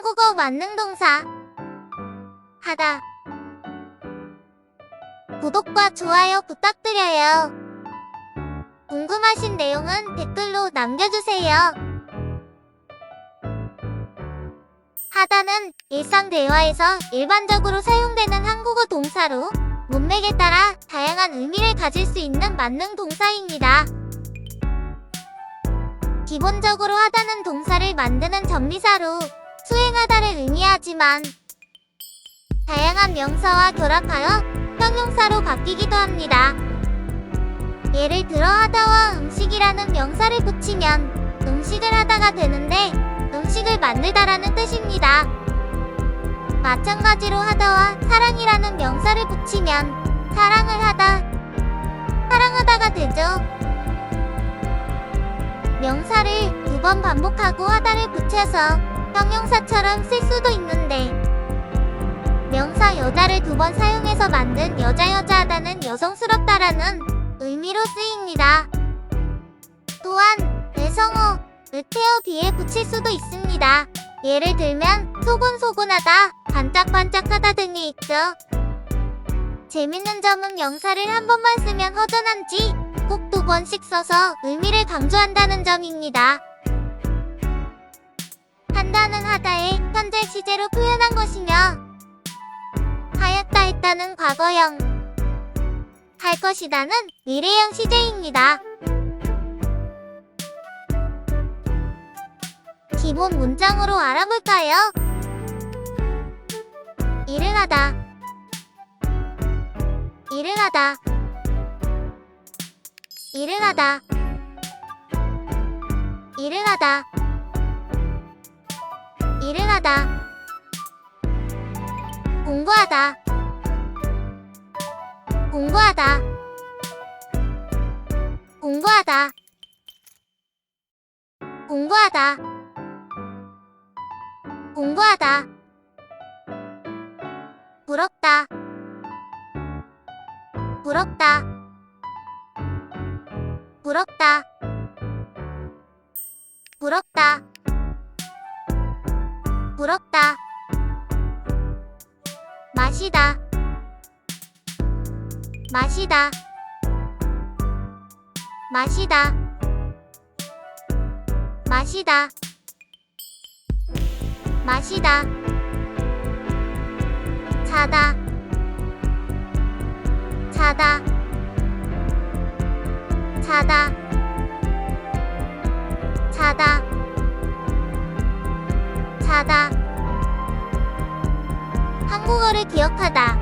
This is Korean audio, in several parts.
한국어 만능 동사 하다 구독과 좋아요 부탁드려요. 궁금하신 내용은 댓글로 남겨주세요. 하다는 일상 대화에서 일반적으로 사용되는 한국어 동사로 문맥에 따라 다양한 의미를 가질 수 있는 만능 동사입니다. 기본적으로 하다는 동사를 만드는 전미사로 수행하다를 의미하지만 다양한 명사와 결합하여 형용사로 바뀌기도 합니다. 예를 들어 하다와 음식이라는 명사를 붙이면 음식을 하다가 되는데 음식을 만들다라는 뜻입니다. 마찬가지로 하다와 사랑이라는 명사를 붙이면 사랑을 하다, 사랑하다가 되죠. 명사를 두 번 반복하고 하다를 붙여서 형용사처럼 쓸 수도 있는데 명사 여자를 두 번 사용해서 만든 여자 여자하다는 여성스럽다라는 의미로 쓰입니다. 또한 대성어 으태어 뒤에 붙일 수도 있습니다. 예를 들면 소곤소곤하다, 반짝반짝하다 등이 있죠. 재밌는 점은 명사를 한 번만 쓰면 허전한지 꼭 두 번씩 써서 의미를 강조한다는 점입니다. 한다는 하다에 현재 시제로 표현한 것이며 하였다 했다는 과거형. 할 것이다는 미래형 시제입니다. 기본 문장으로 알아볼까요? 일을 하다. 일을 하다. 일을 하다. 일을 하다 일을 하다. 공부하다. 공부하다. 공부하다. 공부하다. 공부하다. 부럽다. 부럽다. 부럽다. 부럽다 부럽다. 마시다. 마시다. 마시다. 마시다. 마시다. 자다. 자다. 자다. 자다 자다 한국어를 기억하다.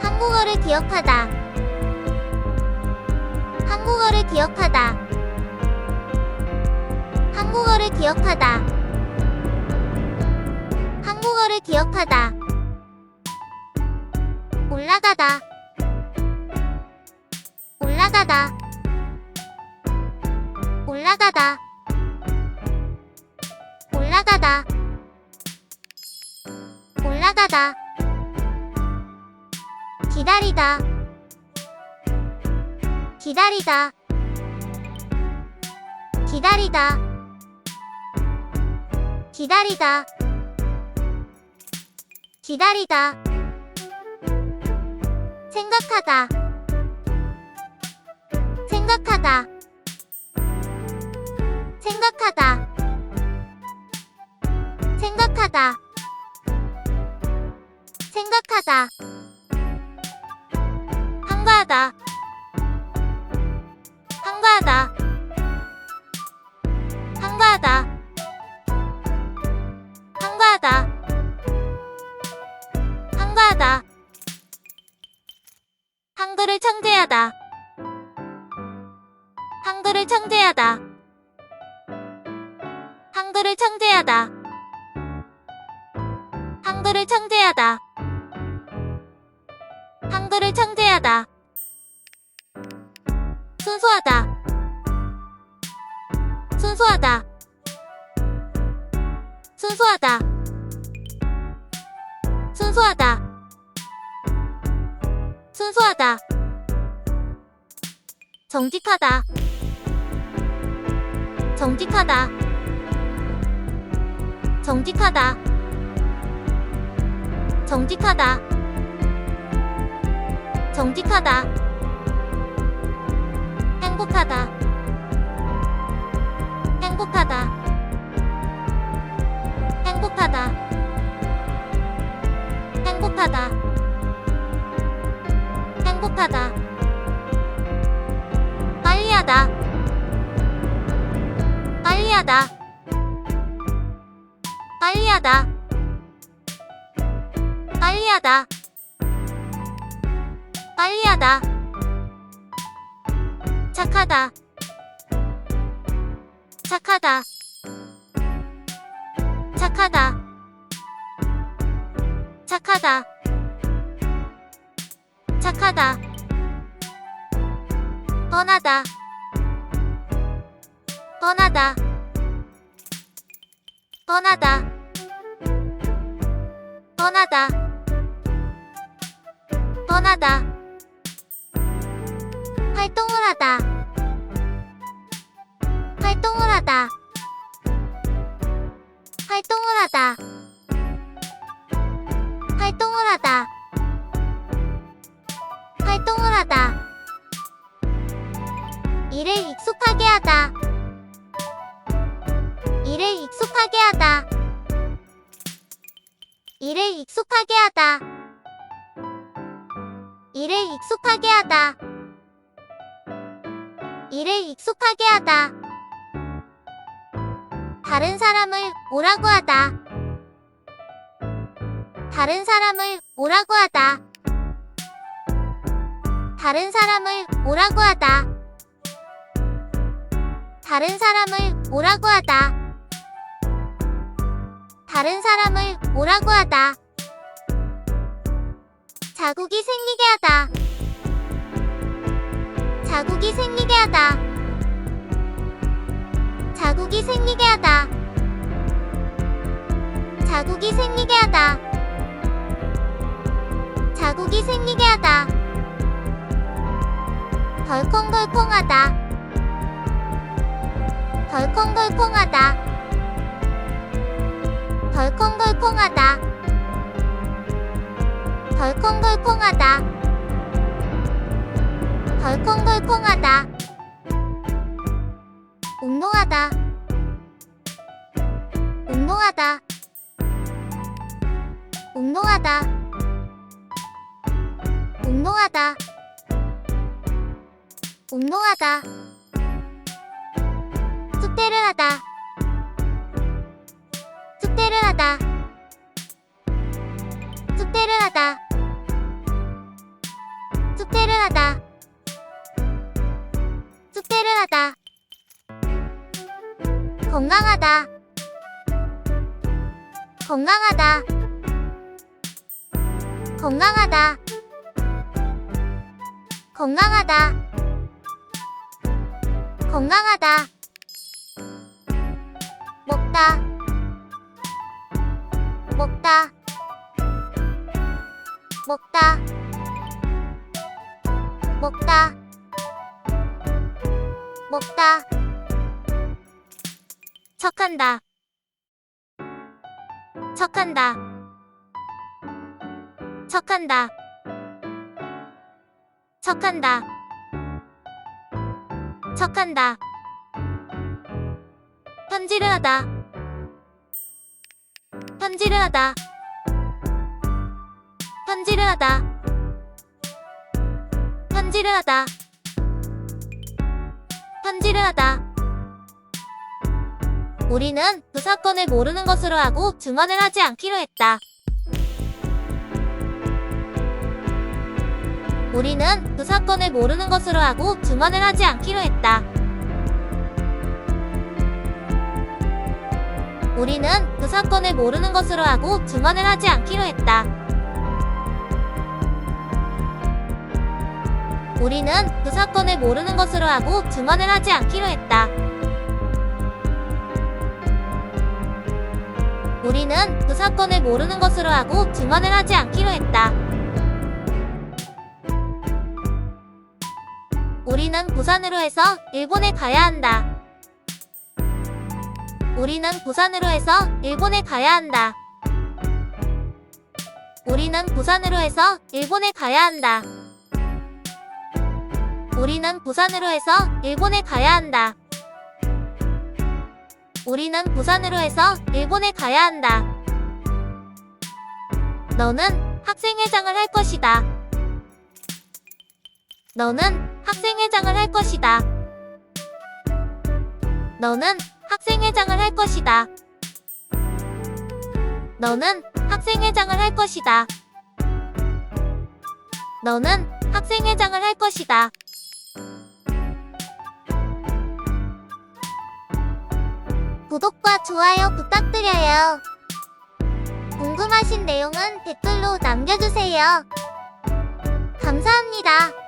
한국어를 기억하다. 한국어를 기억하다. 한국어를 기억하다. 한국어를 기억하다. 올라가다. 올라가다. 올라가다 올라가다. 올라가다. 기다리다. 기다리다. 기다리다. 기다리다. 기다리다. 생각하다. 생각하다. 생각하다 생각하다. 생각하다. 한가하다. 한가하다. 한가하다. 한가하다. 한가하다. 한글을 창제하다. 한글을 창제하다. 한글을 창제하다 한글을 창제하다. 한글을 창제하다. 순수하다. 순수하다. 순수하다. 순수하다. 순수하다. 정직하다. 정직하다. 정직하다. 정직하다. 정직하다. 행복하다. 행복하다. 행복하다. 행복하다. 행복하다. 빨리하다. 빨리하다. 빨리하다. 빨리하다. 빨리하다. 착하다. 착하다. 착하다. 착하다. 착하다. 떠나다. 떠나다. 떠나다. 떠나다. 떠나다. 활동을 하다. 활동을 하다. 활동을 하다. 활동을 하다. 활동을 하다. 일에 익숙하게 하다. 일에 익숙하게 하다. 일에 익숙하게 하다. 일에 익숙하게 하다. 일에 익숙하게 하다. 다른 사람을 오라고 하다. 다른 사람을 오라고 하다. 다른 사람을 오라고 하다. 다른 사람을 오라고 하다. 다른 사람을 오라고 하다. 자국이 생기게 하다. 자국이 생기게 하다. 자국이 생기게 하다. 자국이 생기게 하다. 자국이 생기게 하다. 덜컹덜컹하다. 덜컹덜컹하다. 덜컹덜컹하다. 덜컹덜컹하다. 덜컹덜컹하다. 운동하다. 운동하다. 운동하다. 운동하다. 운동하다. 숙제를 하다. 숙제를 하다. 숙제를 하다. 숙제를 하다. 숙제를 하다. 건강하다. 건강하다. 건강하다. 건강하다. 건강하다. 먹다. 먹다. 먹다. 먹다. 먹다. 척한다. 척한다. 척한다. 척한다. 척한다. 편지를 하다. 편지를 하다. 편지를 하다. 편지를 하다. 편지를 하다. 우리는 그 사건을 모르는 것으로 하고 증언을 하지 않기로 했다. 우리는 그 사건을 모르는 것으로 하고 증언을 하지 않기로 했다. 우리는 그 사건을 모르는 것으로 하고 증언을 하지 않기로 했다. 우리는 그 사건을 모르는 것으로 하고 증언을 하지 않기로 했다. 우리는 그 사건을 모르는 것으로 하고 증언을 하지 않기로 했다. 우리는 부산으로 해서 일본에 가야 한다. 우리는 부산으로 해서 일본에 가야 한다. 우리는 부산으로 해서 일본에 가야 한다. 우리는 부산으로 해서 일본에 가야 한다. 우리는 부산으로 해서 일본에 가야 한다. 너는 학생회장을 할 것이다. 너는 학생회장을 할 것이다. 너는 학생회장을 할 것이다. 너는 학생회장을 할 것이다. 너는 학생회장을 할 것이다. 구독과 좋아요 부탁드려요. 궁금하신 내용은 댓글로 남겨주세요. 감사합니다.